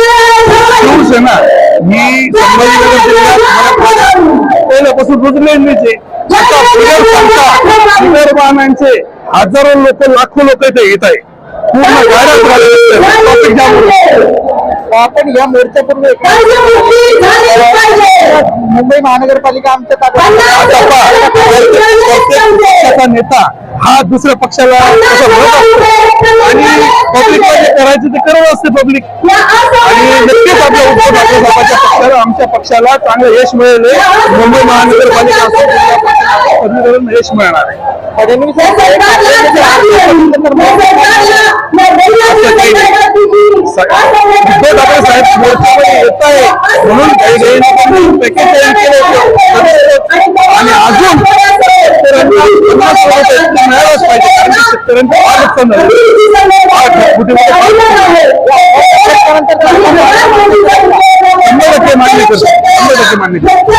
शिवसेना ही संभाजीनगर जिल्ह्यात पहिल्यापासून आता सांगता वाहनांचे हजारो लोक लाखो लोक इथे येत आहे. पूर्ण गाड्यात ट्रॉफिक जाम आपण या मोर्चापूर्वी मुंबई महानगरपालिका आमच्या ताब्यात नेता हा दुसऱ्या पक्षाला आणि पब्लिक करायचं ते करत असते पब्लिक आणि नक्कीच आपल्या उद्धव ठाकरे साहेबांच्या पक्षाला आमच्या पक्षाला चांगलं यश मिळेल. मुंबई महानगरपालिका यश मिळणार आहे. उद्धव ठाकरे साहेब मोर्चामध्ये येत आहे म्हणून काही काही पॅकेज तयार केले आणि अजून शेतकऱ्यांना मिळालंच पाहिजे कारण की शेतकऱ्यांचं फार नुकसान झालं शंभर टक्के मान्य करतो शंभर टक्के मान्य करतो